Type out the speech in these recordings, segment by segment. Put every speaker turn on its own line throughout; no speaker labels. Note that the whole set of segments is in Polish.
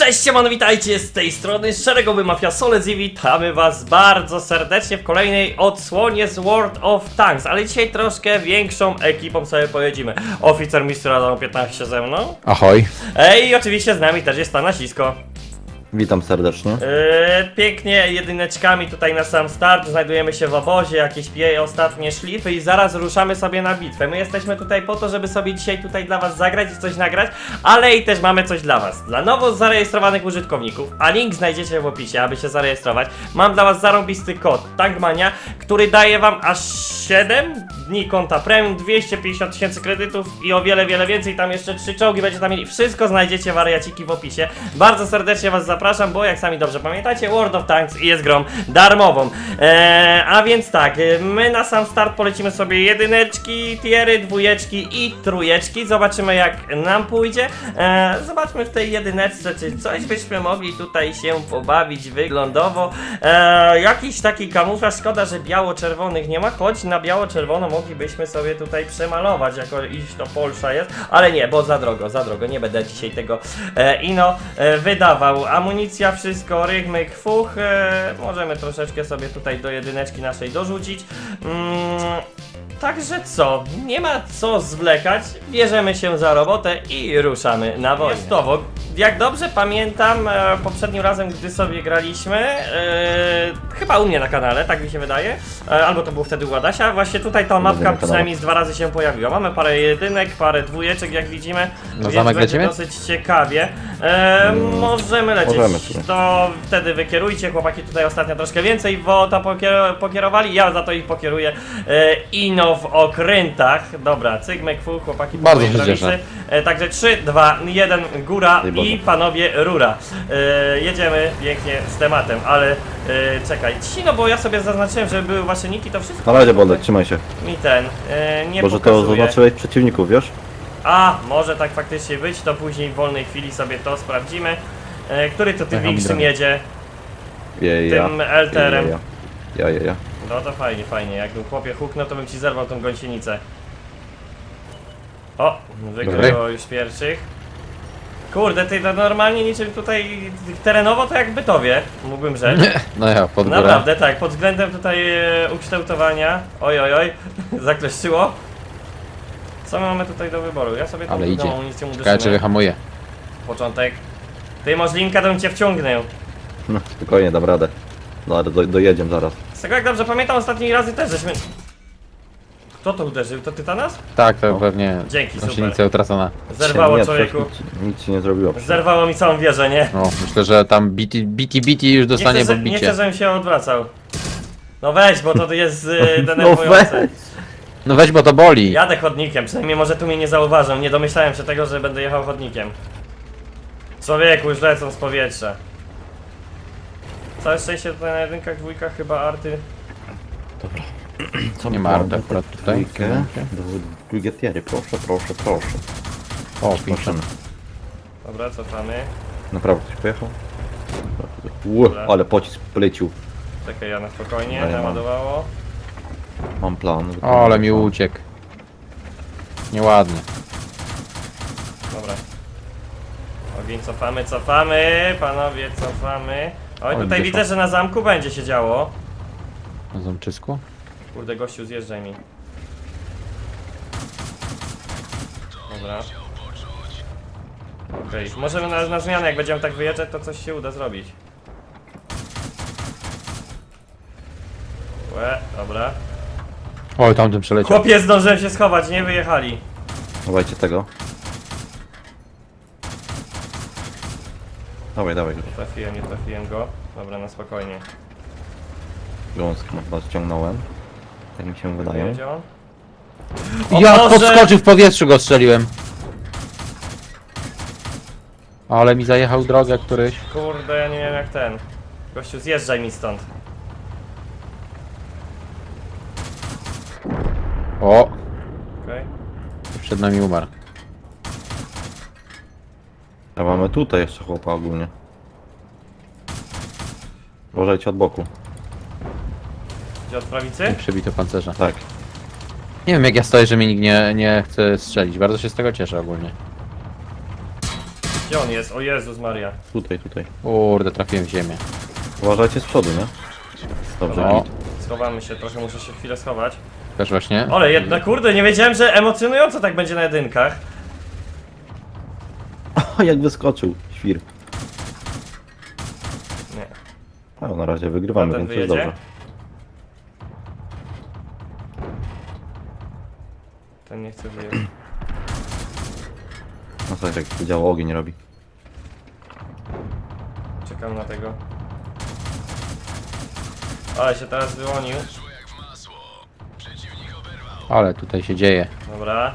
Cześć, siemano, witajcie z tej strony Szeregowy Mafia Solec i witamy was bardzo serdecznie w kolejnej odsłonie z World of Tanks, ale dzisiaj troszkę większą ekipą sobie pojedziemy. Oficer Mistrz Adam 15 ze mną.
Ahoj.
Ej, i oczywiście z nami też jest Tanasisko.
Witam serdecznie.
Yy, pięknie jedyneczkami tutaj na sam start, znajdujemy się w obozie, jakieś pije ostatnie szlify i zaraz ruszamy sobie na bitwę. My jesteśmy tutaj po to, żeby sobie dzisiaj tutaj dla was zagrać i coś nagrać, ale i też mamy coś dla was. Dla nowo zarejestrowanych użytkowników, a link znajdziecie w opisie, aby się zarejestrować. Mam dla was zarąbisty kod Tankmania, który daje wam aż 7 dni konta premium, 250 tysięcy kredytów i o wiele, wiele więcej. Tam jeszcze trzy czołgi będziecie tam mieli. Wszystko znajdziecie wariaciki w opisie. Bardzo serdecznie was zapraszam, bo jak sami dobrze pamiętacie, World of Tanks jest grą darmową. Eee, a więc tak, e, my na sam start polecimy sobie jedyneczki, tiery, dwójeczki i trójeczki. Zobaczymy jak nam pójdzie. Eee, zobaczmy w tej jedyneczce, czy coś byśmy mogli tutaj się pobawić wyglądowo. Eee, jakiś taki kamuflaż, szkoda, że biało-czerwonych nie ma, choć na biało-czerwono moglibyśmy sobie tutaj przemalować, jako iż to Polsza jest, ale nie, bo za drogo, za drogo, nie będę dzisiaj tego e, ino e, wydawał. Amunicja, wszystko, rygmyk, fuch, e, możemy troszeczkę sobie tutaj do jedyneczki naszej dorzucić. Mm, Także co, nie ma co zwlekać, bierzemy się za robotę i ruszamy na wojnę. Jak dobrze pamiętam, e, poprzednim razem, gdy sobie graliśmy, e, chyba u mnie na kanale, tak mi się wydaje, e, albo to było wtedy u Adasia, właśnie tutaj ta mapka przynajmniej z dwa razy się pojawiła. Mamy parę jedynek, parę dwójeczek, jak widzimy,
Na
więc
zamek
będzie
lecimy?
dosyć ciekawie. E, możemy lecieć,
możemy sobie.
to wtedy wykierujcie, chłopaki tutaj ostatnio troszkę więcej wota pokier pokierowali, ja za to ich pokieruję e, ino w okrętach. Dobra, cygmek, fu, chłopaki po
Bardzo się cieszę.
E, także 3, 2, 1, góra
Daj Boże.
i panowie rura. E, jedziemy pięknie z tematem, ale e, czekaj, ci, no bo ja sobie zaznaczyłem, że były wasze niki, to wszystko
Na razie Bolek, trzymaj się.
mi ten e, nie
Może to
pokazuje.
zaznaczyłeś przeciwników, wiesz?
A, może tak faktycznie być, to później w wolnej chwili sobie to sprawdzimy. E, który to tym
Jechał mi
większym jedzie?
Je, ja.
Tym LTR-em.
Ja, ja, ja, ja.
No to fajnie, fajnie. Jakbym chłopie huknął, to bym ci zerwał tą gąsienicę. O, wykryło już pierwszych. Kurde, ty to normalnie niczym tutaj terenowo to jak Bytowie, mógłbym rzec.
No ja, pod górę.
Naprawdę tak, pod względem tutaj e, ukształtowania. Oj, oj, oj, zakleszczyło. Co my mamy tutaj do wyboru? Ja sobie tą
Ale idzie.
amunicję
Czekaj, czy
uderzymy.
wyhamuje.
Początek. Ty możlinka, to bym cię wciągnął.
No, spokojnie, dam radę. No ale do, dojedziemy zaraz.
Z tego jak dobrze pamiętam, ostatni razy też żeśmy... Kto to uderzył? To Tytanas?
Tak, to pewnie
Dzięki, super.
utracona.
Zerwało
nie,
człowieku.
Nic, nic ci nie zrobiło.
Zerwało mi całą wieżę, nie?
No, myślę, że tam BT, BT, BT już dostanie
nie, chcę, że- nie
podbicie.
chcę, żebym się odwracał. No weź, bo to jest y,
No
denerwujące.
weź.
No weź, bo to boli.
Jadę chodnikiem, przynajmniej może tu mnie nie zauważą. Nie domyślałem się tego, że będę jechał chodnikiem. Człowieku, już lecą z powietrza. Całe szczęście tutaj na jedynkach, dwójkach chyba arty.
Co
Nie
my
ma
mamy?
arty akurat tutaj.
Drugie tiery, proszę, proszę, proszę.
O, pisze.
Proszę.
Dobra, cofamy.
Naprawdę ktoś pojechał? Ło,
Dobra.
ale pocisk polecił.
Czekaj, ja na spokojnie,
Dobra, ja mam.
naładowało.
Mam plan.
O, ale mi uciekł. Nieładnie.
Dobra. Ogień cofamy, cofamy, panowie cofamy. Oj,
Oj,
tutaj
wyszło.
widzę, że na zamku będzie się działo.
Na zamczysku?
Kurde, gościu, zjeżdżaj mi. Dobra. Okej, możemy na, na zmianę, jak będziemy tak wyjeżdżać, to coś się uda zrobić. Łe, dobra.
Oj, tamten przeleciał.
Chłopie, zdążyłem się schować, nie wyjechali.
Dawajcie tego. Dawaj, dawaj.
Nie trafiłem, nie trafiłem go. Dobra, na spokojnie.
Gąskę chyba ściągnąłem. Tak mi się wydaje.
O
Ja
Boże!
podskoczył w powietrzu go strzeliłem. Ale mi zajechał drogę któryś.
Kurde, ja nie wiem jak ten. Gościu, zjeżdżaj mi stąd.
O,
Okej.
przed nami umarł.
A mamy tutaj jeszcze chłopa ogólnie. Uważajcie od boku.
Gdzie od prawicy?
Przebito pancerza.
Tak.
Nie wiem jak ja stoję, że mnie nikt nie, nie chce strzelić. Bardzo się z tego cieszę ogólnie.
Gdzie on jest? O Jezus Maria.
Tutaj, tutaj.
Kurde, trafiłem w ziemię.
Uważajcie z przodu, nie? Dobrze,
No.
git.
Schowamy się, trochę muszę się chwilę schować.
Też właśnie.
Ale jedna, kurde, nie wiedziałem, że emocjonująco tak będzie na jedynkach.
O, jak wyskoczył, świr.
Nie.
No, na razie wygrywamy,
Potem
więc jest
wyjedzie?
dobrze.
Ten nie chce wyjechać.
No tak, jak to działo, ogień robi.
Czekam na tego. Ale się teraz wyłonił.
Ale tutaj się dzieje.
Dobra.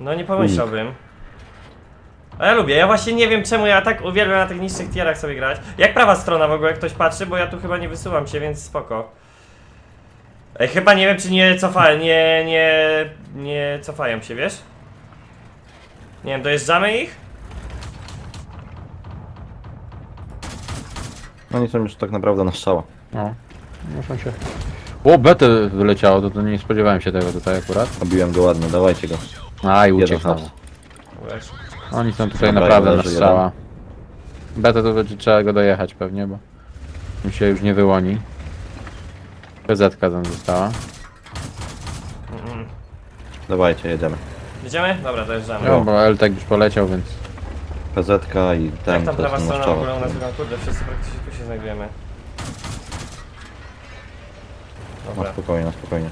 No nie pomyślałbym. A ja lubię, ja właśnie nie wiem czemu ja tak uwielbiam na tych niższych tierach sobie grać. Jak prawa strona w ogóle, jak ktoś patrzy, bo ja tu chyba nie wysyłam się, więc spoko. Ej, chyba nie wiem czy nie cofają, nie, nie, nie cofają się, wiesz? Nie wiem, dojeżdżamy ich?
No nie są już tak naprawdę na strzała.
No. Muszą się... O, betę wyleciało, to, to nie spodziewałem się tego tutaj akurat.
Obiłem go ładnie, dawajcie go.
A, i
Jeden
uciekł znowu. Oni są tutaj
Dobra,
naprawdę na strzała. Betę to będzie trzeba go dojechać pewnie, bo mi się już nie wyłoni. PZ tam została.
Mm.
Dawajcie, jedziemy.
Jedziemy? Dobra, dojeżdżamy.
No, bo Eltek już poleciał, więc
PZ i ten
Jak tam prawa
na
strona w ogóle u nas wygląda? Kurde, wszyscy praktycznie tu się znajdujemy.
No
Dobra.
spokojnie, no spokojnie.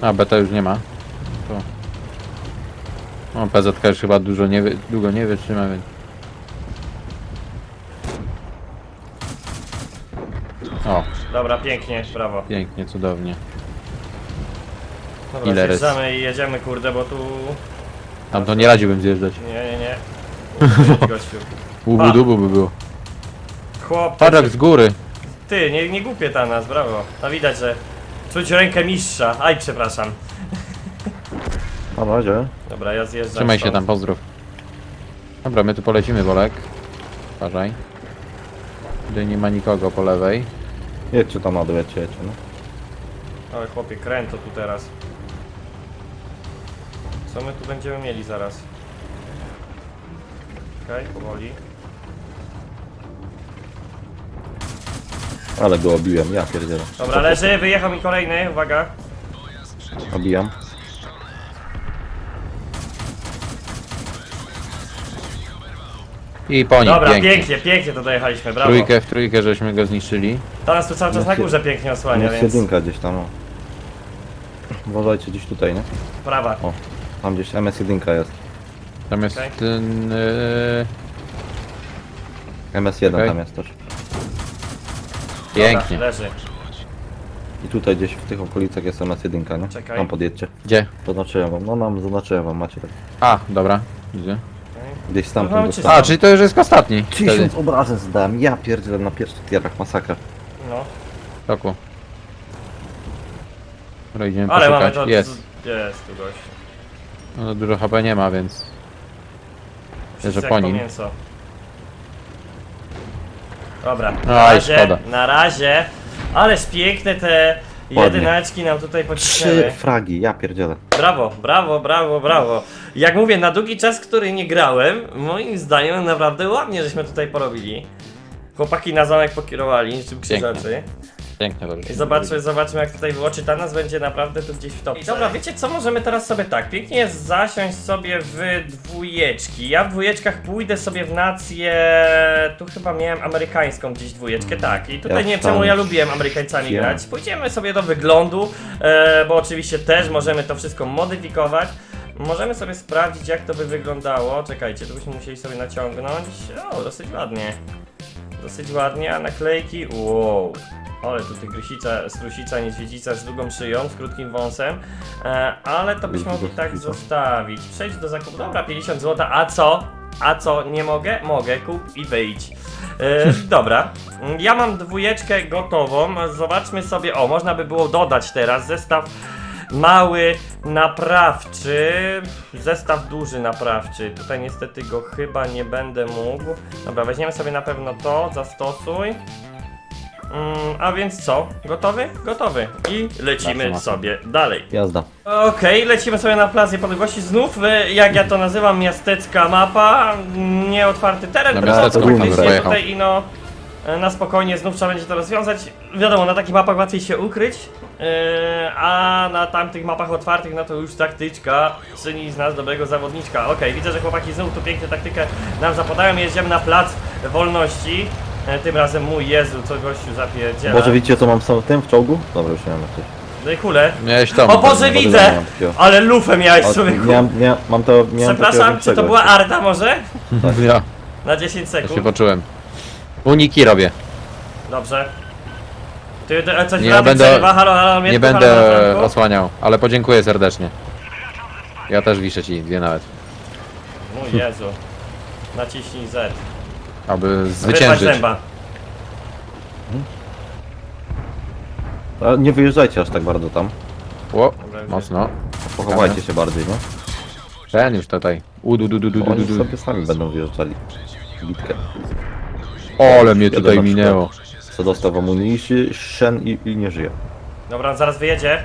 A, beta już nie ma. To... No, PZ już chyba dużo nie długo nie wytrzyma, więc... O,
Dobra, pięknie, brawo.
pięknie, cudownie.
Dobra,
Ile
zjeżdżamy i jedziemy, kurde, bo tu...
Tam to nie radziłbym zjeżdżać.
Nie, nie, nie. Kurde, Gościu.
Łubu dubu by było.
Chłop,
Patrz jak z góry.
ty, nie, nie głupie ta nas, brawo. No widać, że czuć rękę mistrza. Aj, przepraszam.
Na razie.
Dobra, ja zjeżdżam
Trzymaj się
stąd.
tam, pozdrów. Dobra, my tu polecimy, Wolek. Uważaj. Tutaj nie ma nikogo po lewej.
Jedźcie tam na dół, jedźcie, jedźcie, no.
Ale chłopie, kręto tu teraz. Co my tu będziemy mieli zaraz? Okej, powoli.
Ale go obiłem, ja pierdzielę.
Dobra, leży, wyjechał mi kolejny, uwaga.
Obijam.
I po nim,
Dobra,
pięknie.
pięknie, pięknie to dojechaliśmy, brawo.
Trójkę w trójkę, żeśmy go zniszczyli.
To nas tu cały czas na
Jest-
górze pięknie osłania,
Jest
więc
jedynka gdzieś tam, o. Uważajcie gdzieś tutaj, nie?
prawa.
O, tam gdzieś MS1 jest.
Tam jest
Okej.
ten... Yy...
MS1
Okej.
tam jest też.
Pięknie.
Dobra, leży.
I tutaj gdzieś w tych okolicach jest MS1, nie?
Czekaj.
Tam podjedźcie.
Gdzie?
Zaznaczyłem wam, no nam zaznaczyłem wam, macie tak.
A, dobra. Widzę.
Gdzieś stamtąd dostałem.
A, czyli to już jest ostatni. Wtedy.
Tysiąc obrażeń zdałem, ja pierdzielę na pierwszych tierach, masakra.
No,
Toku. Dobra, idziemy
ale mamy
poszukać.
to...
Jest.
Jest tu gość.
No dużo HP nie ma, więc...
Wszyscy
Że po
jak
nim.
mięso. Dobra, na
Aj,
razie,
szkoda.
na razie. Ależ piękne te
Ładnie.
jedyneczki nam tutaj
Trzy
pocisnęły.
fragi, ja pierdzielę.
Brawo, brawo, brawo, brawo. Jak mówię, na długi czas, który nie grałem, moim zdaniem naprawdę ładnie żeśmy tutaj porobili. Chłopaki na zamek pokierowali, niczym krzyżacy.
Pięknie to
I zobaczmy, zobaczmy jak tutaj było, czy ta nas będzie naprawdę tu gdzieś w topce. Dobra, wiecie co, możemy teraz sobie tak, pięknie jest zasiąść sobie w dwójeczki. Ja w dwójeczkach pójdę sobie w nację, tu chyba miałem amerykańską gdzieś dwójeczkę, tak. I tutaj
Ja
nie wiem
tam-
czemu ja lubiłem Amerykańcami
Ja.
grać. Pójdziemy sobie do wyglądu, e, bo oczywiście też możemy to wszystko modyfikować. Możemy sobie sprawdzić jak to by wyglądało. Czekajcie, tu byśmy musieli sobie naciągnąć. O, dosyć ładnie. Dosyć ładnie, a naklejki, wow. Ale tu tygrysica, strusica, niedźwiedzica z długą szyją, z krótkim wąsem. E, ale to byśmy mogli tak zostawić. Przejdź do zakupu. Dobra, 50 zł. A co? A co? Nie mogę? Mogę. Kup i wyjdź. E, dobra. Ja mam dwójeczkę gotową. Zobaczmy sobie. O, można by było dodać teraz zestaw mały naprawczy, zestaw duży naprawczy. Tutaj niestety go chyba nie będę mógł. Dobra, weźmiemy sobie na pewno to, zastosuj. Mm, a więc co? Gotowy? Gotowy. I lecimy sobie dalej.
Jazda.
Okej, lecimy sobie na plac niepodległości. Znów, y, jak ja to nazywam, miastecka mapa, mm, nieotwarty teren,
Na
miastecką
faktycznie
pojechał.
tutaj i no y, na spokojnie znów trzeba będzie to rozwiązać. Wiadomo, na takich mapach łatwiej się ukryć, y, a na tamtych mapach otwartych, no to już taktyczka czyni z nas dobrego zawodniczka. Okej, widzę, że chłopaki znów tu pięknie taktykę nam zapadają. Jedziemy na plac wolności. Y, Tym razem mój Jezu, co gościu zapierdziela.
Boże, widzicie co mam w tym w czołgu? Dobra, już nie mam coś.
No i kule.
Miałeś to.
O Boże, widzę!
miałem takiego.
Ale lufę miałeś człowieku.
miałem, miałem, mam to, miałem
Przepraszam, czy to
większego
była. Arta może?
Ja,
Na 10
ja się
sekund.
poczułem. Uniki robię.
Dobrze. Ty, ty e, coś
Nie
w radiu
będę-
przerywa? halo, halo,
Nie
Mietku,
będę
halo,
osłaniał, ale podziękuję serdecznie. Ja też wiszę ci dwie nawet.
Mój Jezu. Naciśnij Z.
Aby zwyciężyć.
zęba.
Ale nie wyjeżdżajcie aż tak bardzo tam.
O, mocno.
Pochowajcie się bardziej, no.
Ten już tutaj. Udu, du, du, du,
Bo
du,
Oni
du.
sobie sami będą wyjeżdżali. Bitkę.
Ole mnie
Jeden
tutaj
na
minęło.
Co dostał w amunicji, szen i, i nie żyje.
Dobra, on zaraz wyjedzie.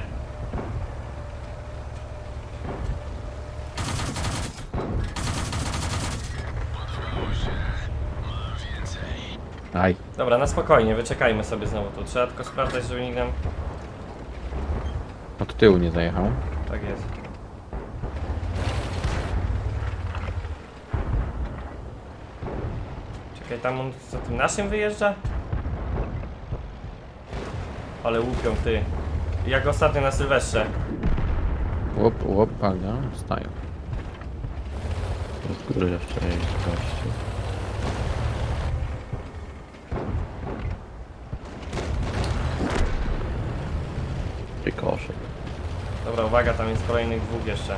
Aj.
Dobra, na spokojnie, wyczekajmy sobie znowu tu. Trzeba tylko sprawdzać, żeby nikt nam...
Od tyłu nie zajechał.
Tak jest. Czekaj, tam on za tym naszym wyjeżdża? Ale łupią ty. Jak ostatnio na Sylwestrze.
Łop, łop, palnia, stają.
Z góry jeszcze jest gościu.
Dobra, uwaga, tam jest kolejnych dwóch jeszcze.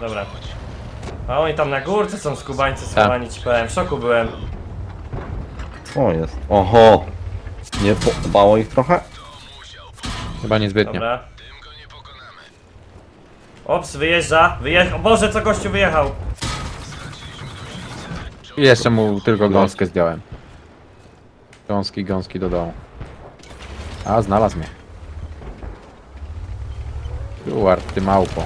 Dobra. A oni tam na górce są skubańcy schowani, ci powiem. W szoku byłem.
O jest. Oho! Nie podobało ich trochę?
Chyba niezbytnio.
Dobra. Ops, wyjeżdża. Wyjechał. Boże, co gościu wyjechał.
I jeszcze mu tylko gąskę zdjąłem. Gąski, gąski do dołu. A, znalazł mnie. Stuart, ty małpo.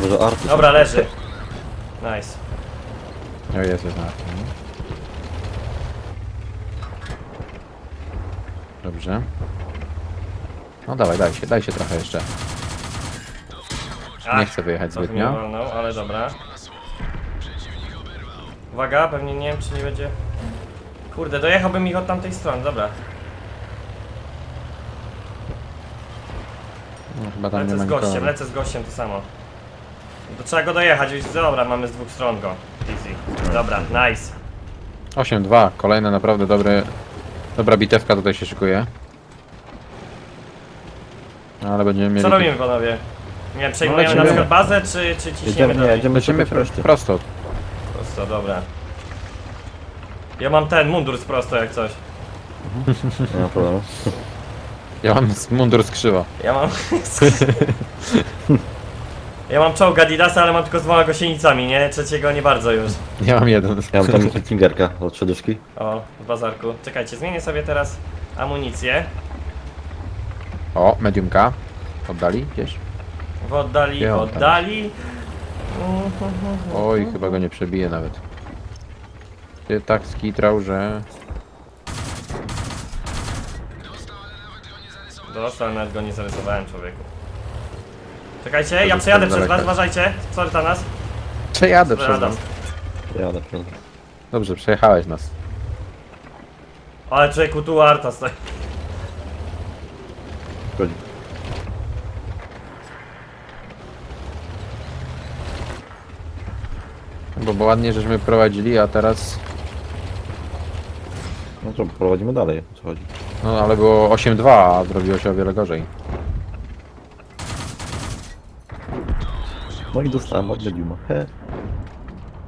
Może Artur.
Dobra, leży. Nice.
O, jest, jest znalazł. Dobrze. No dawaj, daj się, daj się trochę jeszcze.
Ach,
Nie chcę wyjechać
trochę mnie
zbytnio.
walnął, ale dobra. Uwaga, pewnie nie wiem czy nie będzie... Kurde, dojechałbym ich od tamtej strony, dobra.
No, chyba tam nie
Lecę
ma
z gościem,
nikogo.
lecę z gościem to samo. To trzeba go dojechać, już dobra, mamy z dwóch stron go. Easy. Dobra, nice.
8-2, kolejne naprawdę dobre, dobra bitewka tutaj się szykuje. No, Ale będziemy mieli...
Co robimy panowie? Nie wiem, przejmujemy
lecimy.
na przykład bazę, czy, czy ciśniemy
Jedziemy, nie,
dalej?
jedziemy
Lecimy
sobie
pro,
reszty.
prosto.
Prosto, dobra. Ja mam ten mundur z prosto jak coś.
Nie ma problemu.
Ja mam z- mundur z krzywo.
Ja mam... ja mam czołg Adidasa, ale mam tylko z dwoma gosienicami, nie? Trzeciego nie bardzo już.
Ja mam jeden.
Ja mam tam Kingerka od trzyduszki.
O, w bazarku. Czekajcie, zmienię sobie teraz amunicję.
O, mediumka. Oddali gdzieś?
W oddali, w
tam
oddali.
Oj, chyba go nie przebije nawet. Ty tak skitrał, że...
Dostał, nawet go nie zarysowałem człowieku. Czekajcie, ja przejadę przez was, uważajcie. Sorry za nas.
Przejadę przez
Przejadę.
nas.
Jadę, prawda.
Dobrze, przejechałeś nas.
Ale człowieku, tu Arta stoi.
Chodzi.
Bo, bo ładnie żeśmy prowadzili, a teraz...
No to prowadzimy dalej, o co chodzi.
No ale było 8-2, a zrobiło się o wiele gorzej.
No i dostałem od Mediuma. He.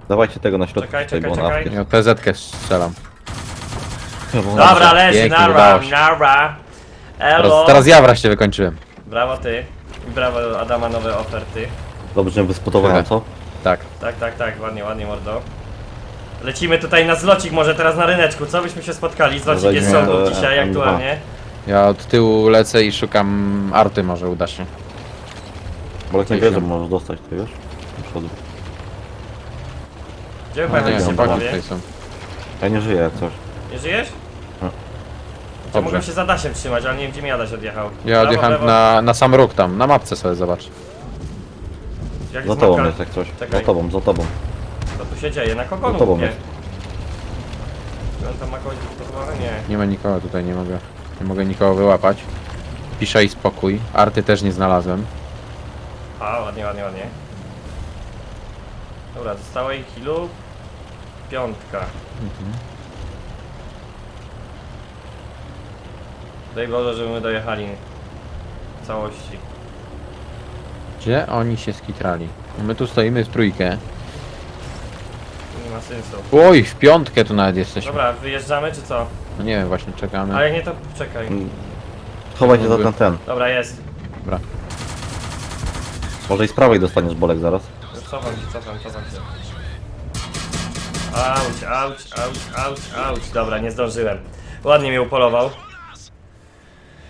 Dawajcie tego na środku,
Czekaj,
tutaj,
czekaj,
bo
czekaj.
Ja PZ-kę strzelam.
Dobra, leży,
pięknie,
nara,
udało się.
nara.
Teraz,
Elo.
teraz ja wreszcie wykończyłem.
Brawo ty. I brawo Adama nowe oferty.
Dobrze, że wyspotowałem, co?
Tak.
Tak, tak, tak, ładnie, ładnie mordo. Lecimy tutaj na zlocik, może teraz na ryneczku, co byśmy się spotkali? Zlocik jest czołgów
e,
dzisiaj
M2.
aktualnie.
Ja od tyłu lecę i szukam arty, może uda się.
Bolek nie
Coś
wie, że
tam.
możesz dostać, ty wiesz? Do przodu.
Gdzie wy
No, nie,
pamiętacie panowie?
są.
Ja nie żyję jak coś.
Nie żyjesz?
No.
Ja
Dobrze.
mogłem się za Dasiem trzymać, ale nie wiem gdzie mi Adaś odjechał.
Ja
Prawo,
odjechałem
lewo?
na, na sam róg tam, na mapce sobie zobacz.
Jak
Za
jest
tobą
mapka?
jest jak coś.
Czekaj.
Za tobą, za tobą.
Co tu się dzieje? Na kogo
Za tobą
mówię?
jest.
Czy on tam ma kogoś? Nie.
Nie ma nikogo tutaj, nie mogę. Nie mogę nikogo wyłapać. Piszę i spokój. Arty też nie znalazłem.
A, ładnie, ładnie, ładnie. Dobra, zostało ich ilu? Piątka. Daj Boże, żeby my dojechali w całości.
Gdzie oni się skitrali? My tu stoimy w trójkę.
Nie ma sensu.
Oj, w piątkę tu nawet jesteśmy.
Dobra, wyjeżdżamy czy co?
No nie wiem, właśnie czekamy.
A jak nie to czekaj.
Mm. Chowaj się za ten ten.
Dobra, jest.
Dobra.
Może i z prawej dostaniesz bolek zaraz.
Cofam się, cofam, cofam się. Auć, auć, auć, auć, auć. Dobra, nie zdążyłem. Ładnie mnie upolował.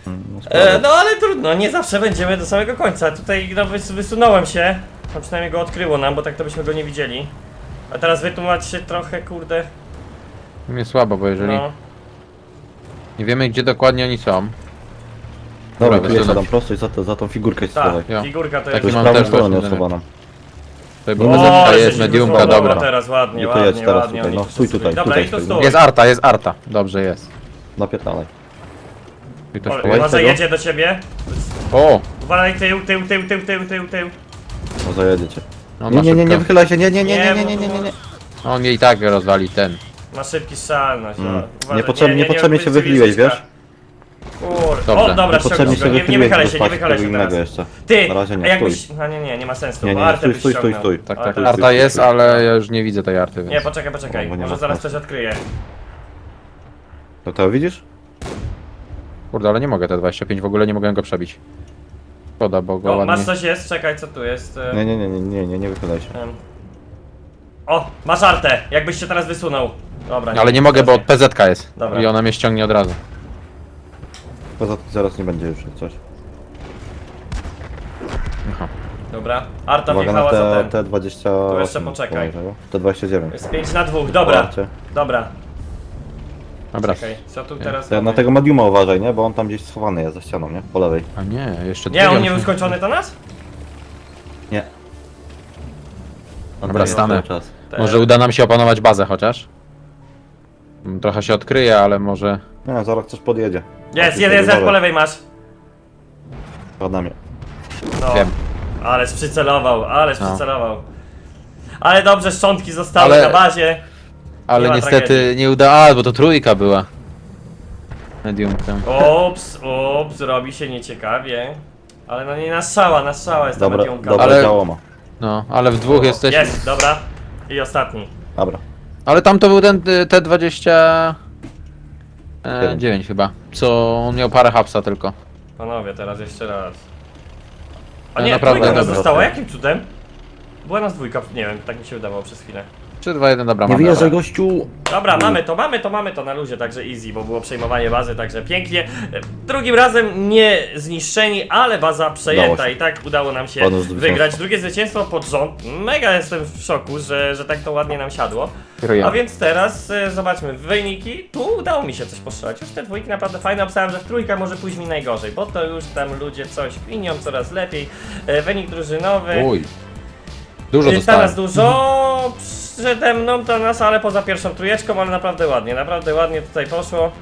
No,
E, no ale trudno, nie zawsze będziemy do samego końca. Tutaj no, wys wysunąłem się. No przynajmniej go odkryło nam, bo tak to byśmy go nie widzieli. A teraz wytłumacz się trochę, kurde.
Mnie słabo, bo jeżeli
No.
nie wiemy gdzie dokładnie oni są.
Dobra, tu jest prosto i za, za tą figurkę się
Tak,
schowaj.
Figurka to
Taki
jest...
Tu jest
mam
prawą
też
stronę
właśnie
schowana.
Tutaj bo jest, mediumka, dobra.
teraz ładnie,
I to jedź
ładnie,
teraz
ładnie.
tutaj,
oni
no,
tu
stój tutaj,
Dobra,
tutaj stój.
Jest arta, jest arta. Dobrze jest.
Napierdalaj.
I to
O. Może jedzie do ciebie.
O!
Uważaj tył, tył, tył, tył, tył, tył, tył.
No zajedziecie.
No,
Nie,
ma
nie, nie, nie
szybko.
wychylaj się, nie, nie, nie, nie, nie, nie, nie, nie, nie.
On mnie i tak rozwali ten.
Ma szybki strzelność.
Mm.
no. Uważaj,
Niepotrzebnie- niepotrzebnie się wychyliłeś, wiesz?
Dobrze.
O, dobra, ściągnij
się
go, nie, nie wychylaj się, nie wychylaj się teraz.
jeszcze.
Ty,
Na razie
a
nie,
jakbyś...
stój.
No nie, nie, nie ma sensu,
Nie,
bo
nie,
Artę
stój,
byś
stój, stój,
ściągnął.
stój.
Tak, tak. Arta jest, ale ja już nie widzę tej arty, więc.
Nie, poczekaj, poczekaj,
No, bo nie
może
ma
zaraz
sensu.
coś odkryje.
To to widzisz?
Kurde, ale nie mogę te 25, w ogóle nie mogę go przebić. Szkoda, bo go
O,
ładnie...
masz coś jest? Czekaj, co tu jest? e,
Nie, nie, nie, nie, nie, nie, nie wychylaj się.
em. O, masz Artę, jakbyś się teraz wysunął. Dobra.
Ale nie mogę, bo. PZK jest.
Dobra.
I ona mnie ściągnie od razu.
Poza tym zaraz nie będzie już coś.
Aha.
Dobra, Arta
Uwaga
wjechała za
na
ten.
te, T20...
Tu jeszcze poczekaj.
T29.
Jest 5 na 2, dobra,
Poparcie.
dobra.
Dobra.
Czekaj, co tu teraz
Te- Na
mamy?
tego mediuma uważaj, nie? Bo on tam gdzieś schowany jest za ścianą, nie? Po lewej.
A nie, jeszcze
Nie, on nie był skończony to nas?
Nie. On
Dobra, stanę.
czas.
Te-
Może uda nam się opanować bazę chociaż? Mm, Trochę się odkryje, ale może...
Nie, zaraz coś podjedzie.
Jest, jeden jest po lewej masz.
Przed nami.
No,
Wiem.
ależ przycelował, ależ
No.
przycelował. Ale dobrze, szczątki zostały
Ale-
na bazie.
Ale
ma
niestety
tragedii.
nie uda... A, bo to trójka była. Mediumka.
Ups, ups, robi się nieciekawie. Ale no nie na strzała, na strzała jest ta
Dobra,
mediumka.
dobra
Ale-
działo ma.
No, ale w dwóch jesteśmy...
Jest, dobra. I ostatni.
Dobra.
Ale tam to był ten y, T20... E,
Jeden.
9 chyba. Co on miał parę hapsa tylko.
Panowie, teraz jeszcze raz. A
Ale
nie,
naprawdę
dwójka nas
dobra.
została, jakim cudem? Była nas dwójka, nie wiem, tak mi się wydawało przez chwilę.
3, 2, 1, dobra,
Nie
mamy.
wyjeżdżaj gościu!
Dobra, mamy to, mamy to, mamy to na luzie, także easy, bo było przejmowanie bazy, także pięknie. Drugim razem nie zniszczeni, ale baza
Udało
przejęta
się.
i tak udało nam się
zwycięstwo.
wygrać drugie zwycięstwo pod rząd. Mega jestem w szoku, że, że tak to ładnie nam siadło.
Kierujemy.
A więc teraz e, zobaczmy wyniki. Tu udało mi się coś postrzelać. Już te dwójki naprawdę fajne. Obstałem, że w trójka może pójść mi najgorzej, bo to już tam ludzie coś kwinią coraz lepiej. E, wynik drużynowy.
Uj. Dużo
Jest nas
dostałem.
dużo przede mną to nas, ale poza pierwszą trójeczką, ale naprawdę ładnie, naprawdę ładnie tutaj poszło.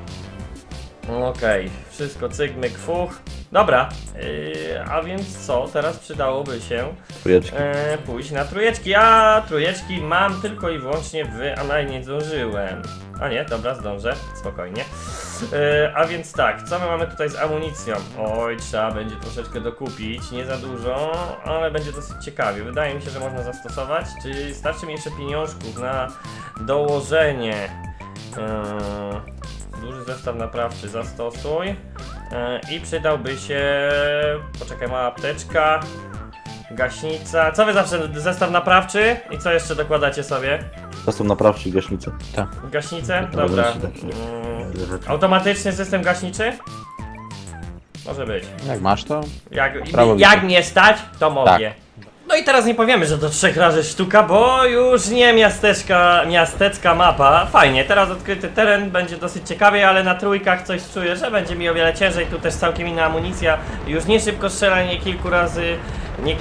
Okej, wszystko cyk, myk, fuch. Dobra, yy, a więc co, teraz przydałoby się
Trójeczki.
e, pójść na trójeczki, a trójeczki mam tylko i wyłącznie w, a nie zdążyłem. A nie, dobra, zdążę, spokojnie. E, a więc tak, co my mamy tutaj z amunicją? Oj, trzeba będzie troszeczkę dokupić, nie za dużo, ale będzie dosyć ciekawie. Wydaje mi się, że można zastosować. Czy starczy mi jeszcze pieniążków na dołożenie? E, duży zestaw naprawczy zastosuj. E, I przydałby się... Poczekaj, mała apteczka. Gaśnica. Co wy zawsze? Zestaw naprawczy? I co jeszcze dokładacie sobie?
Zastąp naprawczy i gaśnicę.
Gaśnicę?
Dobra, się tak-
Mm, automatyczny system gaśniczy? Może być.
Jak masz to?
Jak,
Prawo
jak
widzę.
mnie stać, to mogę. No i teraz nie powiemy, że to trzech razy sztuka, bo już nie miasteczka, miastecka mapa. Fajnie, teraz odkryty teren, będzie dosyć ciekawie, ale na trójkach coś czuję, że będzie mi o wiele ciężej. Tu też całkiem inna amunicja. Już nie szybko strzelanie kilku razy, nie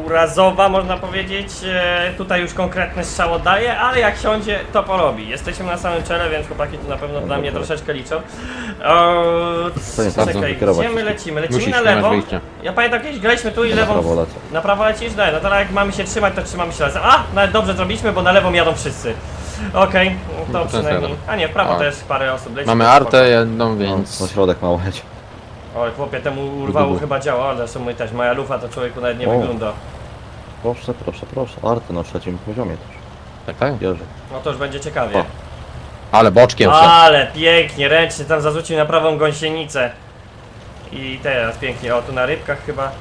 kilkurazowa można powiedzieć. E, tutaj już konkretny strzał oddaje, ale jak siądzie, to porobi. Jesteśmy na samym czele, więc chłopaki tu na pewno dla mnie troszeczkę liczą. O, czekaj,
wykierować
gdzie my lecimy? Lecimy
Musisz,
na
nie masz
lewo.
wyjścia.
Ja pamiętam kiedyś graliśmy tu i
Na
lewą.
prawo lecę.
Na prawo lecisz? Daj, no to jak mamy się trzymać, to trzymamy się razem. A! Nawet dobrze zrobiliśmy, bo na lewą jadą wszyscy. Okej, no to przynajmniej. A nie, w prawo też parę osób leci.
Mamy artę jedną,
No,
więc...
na środek mało leć.
Oj, chłopie, temu urwało chyba działa, ale mój też. Moja lufa to człowieku nawet nie
O.
wygląda.
Proszę, proszę, proszę. Arty na trzecim poziomie też.
Tak, tak?
Bierze.
No to już będzie ciekawie.
O.
Ale boczkiem wszedł.
Ale pięknie, ręcznie tam zarzucił na prawą gąsienicę. I teraz pięknie, o tu na rybkach chyba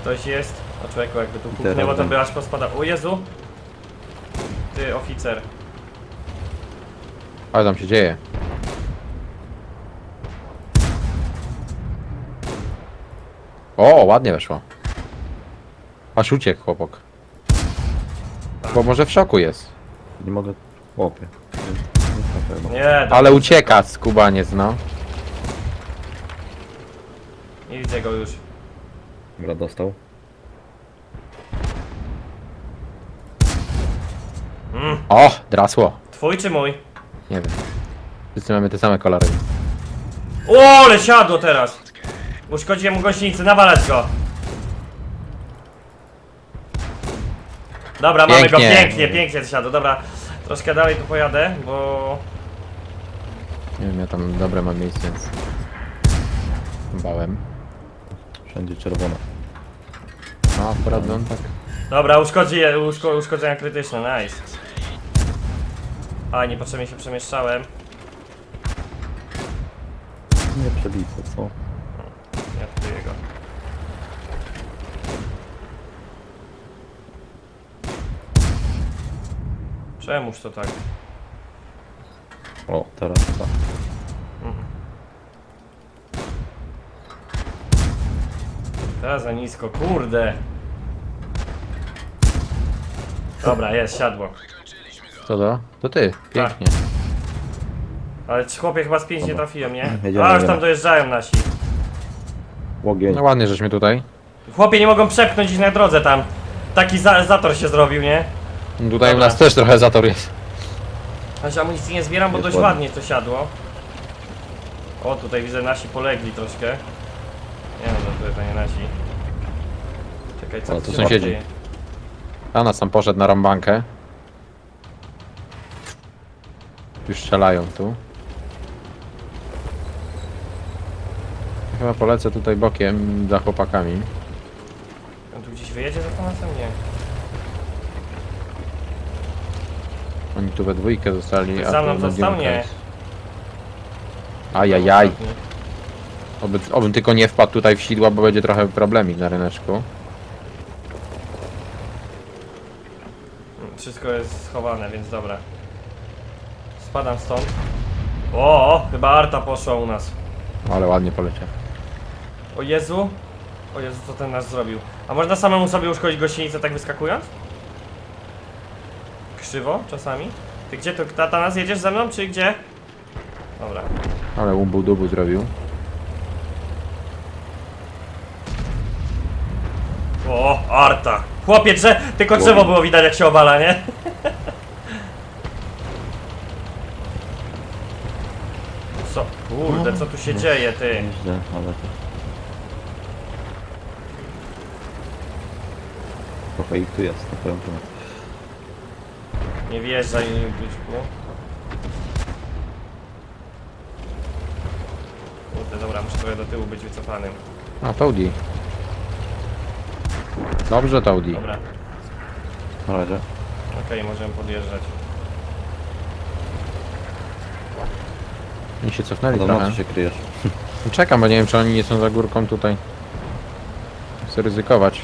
ktoś jest. O człowieku, jakby tu
teraz
puknęło, to
tam.
by aż pospada. O Jezu! Ty, oficer.
Ale tam się dzieje. O, ładnie weszło. Aż uciekł chłopak. Bo może w szoku jest.
Nie mogę... Łopie. Nie, nie, nie,
Nie,
Ale ucieka skubaniec, no.
Nie widzę go już.
Dobra, dostał.
Mm.
O, drasło.
Twój czy mój?
Nie wiem. Wszyscy mamy te same kolory.
O, ale siadło teraz! Uszkodziłem mu gąsienicę, nawalać go! Dobra, mamy go
Pięknie.
pięknie, pięknie siadło. Dobra, troszkę dalej tu pojadę, bo...
Nie wiem, ja tam dobre mam miejsce, więc... Bałem.
Wszędzie czerwone.
No, akurat on tak...
Dobra, uszkodzi, uszko, uszkodzenia krytyczne, nice. A, niepotrzebnie się przemieszczałem.
Nie przebite, co?
Ja wtuję go. Czemuż to tak?
O, teraz tak.
Teraz za nisko, kurde. Dobra, jest, siadło.
Co to? To ty. Pięknie.
Ale czy chłopie chyba z pięć nie trafiłem, nie?
Jedziemy,
A, już
jedziemy.
tam dojeżdżają nasi.
Łogień.
No ładnie, żeśmy tutaj.
Chłopie nie mogą przepchnąć ich na drodze tam. Taki za zator się zrobił, nie?
Tutaj u
Dobra.
nas też trochę zator jest.
Aż amunicji nie zbieram, bo
Jest
dość
ładnie.
ładnie to siadło. O, tutaj widzę nasi polegli troszkę. Nie no, to tutaj to nie nasi. Czekaj, co
O,
tu
to
się
sąsiedzi.
dzieje?
A nas tam poszedł na rąbankę. Już strzelają tu. Chyba polecę tutaj bokiem za chłopakami.
On tu gdzieś wyjedzie za Tomasem? Nie.
Oni tu we dwójkę zostali,
Za mną
tu
został?
Nodiemka
Nie.
jest. Ajajaj. Oby, obym tylko nie wpadł tutaj w sidła, bo będzie trochę problemik na ryneczku.
Wszystko jest schowane, więc dobra. Spadam stąd. O, chyba Arta poszła u nas.
Ale ładnie poleciał.
O Jezu. O Jezu, co ten nasz zrobił. A można samemu sobie uszkodzić gościnicę tak wyskakując? Krzywo czasami? Ty gdzie to? Tata nas jedziesz ze mną, czy gdzie? Dobra.
Ale umbu dubu zrobił.
O, Arta. Chłopie, drze tylko drzewo było widać jak się obala, nie? Co? Kurde, co tu się dzieje, ty?
Nieźle, ale to... Trochę ich tu jest, na pewno.
Nie wjeżdżaj, byczku. Kurde, dobra, muszę trochę do tyłu być wycofanym.
A, Toady. Dobrze, Toady.
Dobra,
Na razie.
okej, możemy podjeżdżać.
Oni się cofnęli
Podobno
trochę.
się kryjesz.
Czekam, bo nie wiem czy oni nie są za górką tutaj. Chcę ryzykować.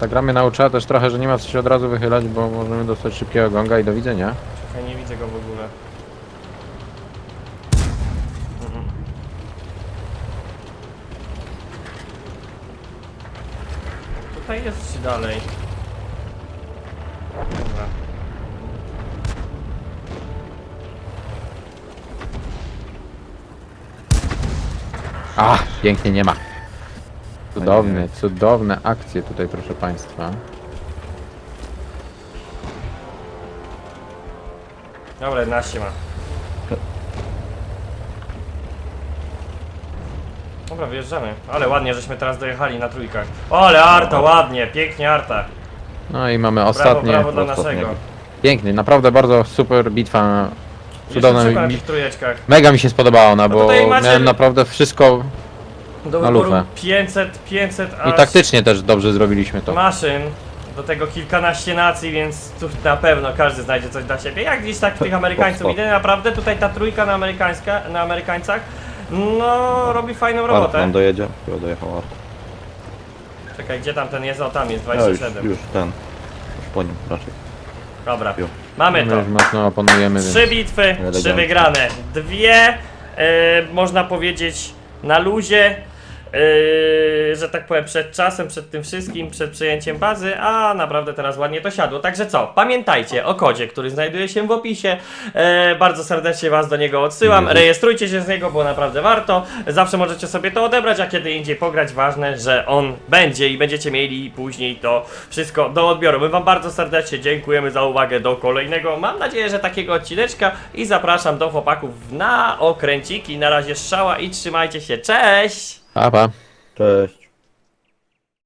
Ta gra mnie nauczyła też trochę, że nie ma co się od razu wychylać, bo możemy dostać szybkiego gonga i do widzenia.
Czekaj, nie widzę go w ogóle. Mhm. Tutaj jest czy dalej? Dobra.
A, pięknie nie ma. Cudowne, cudowne akcje tutaj, proszę państwa.
Dobra, 11 ma. Dobra, wyjeżdżamy. Ale ładnie, żeśmy teraz dojechali na trójkach. O, ale Arta, ładnie, pięknie Arta.
No i mamy ostatnie.
brawo dla
ostatniego.
naszego.
Piękny, naprawdę bardzo super bitwa. Cudowna. Mi,
trójeczkach.
mega mi się spodobała ona,
No
bo
tutaj macie-
miałem naprawdę wszystko
Do
Na
wyboru
lufę.
500, 500
i
aż
taktycznie też dobrze zrobiliśmy to.
maszyn. Do tego kilkanaście nacji, więc tu na pewno każdy znajdzie coś dla siebie. Jak gdzieś tak tych Amerykańców idę, naprawdę tutaj ta trójka na, Amerykańska, na Amerykańcach, no robi fajną
Art
robotę.
nam dojedzie. Chyba dojechał Art.
Czekaj, gdzie tam ten jest? O, tam jest
Ja już,
27.
już ten. Już po nim raczej.
Dobra, mamy
My
to.
już mocno oponujemy,
Trzy
więc
bitwy, trzy
Elegancko.
wygrane. Dwie, e, można powiedzieć, na luzie. E, że tak powiem, przed czasem, przed tym wszystkim, przed przejęciem bazy, a naprawdę teraz ładnie to siadło. Także co, pamiętajcie o kodzie, który znajduje się w opisie. E, bardzo serdecznie Was do niego odsyłam.
Mhm.
Rejestrujcie się z niego, bo naprawdę warto. Zawsze możecie sobie to odebrać, a kiedy indziej pograć. Ważne, że on będzie i będziecie mieli później to wszystko do odbioru. My Wam bardzo serdecznie dziękujemy za uwagę do kolejnego. Mam nadzieję, że takiego odcineczka i zapraszam do chłopaków na okręciki. Na razie strzała i trzymajcie się. Cześć!
Pa, pa.
Cześć.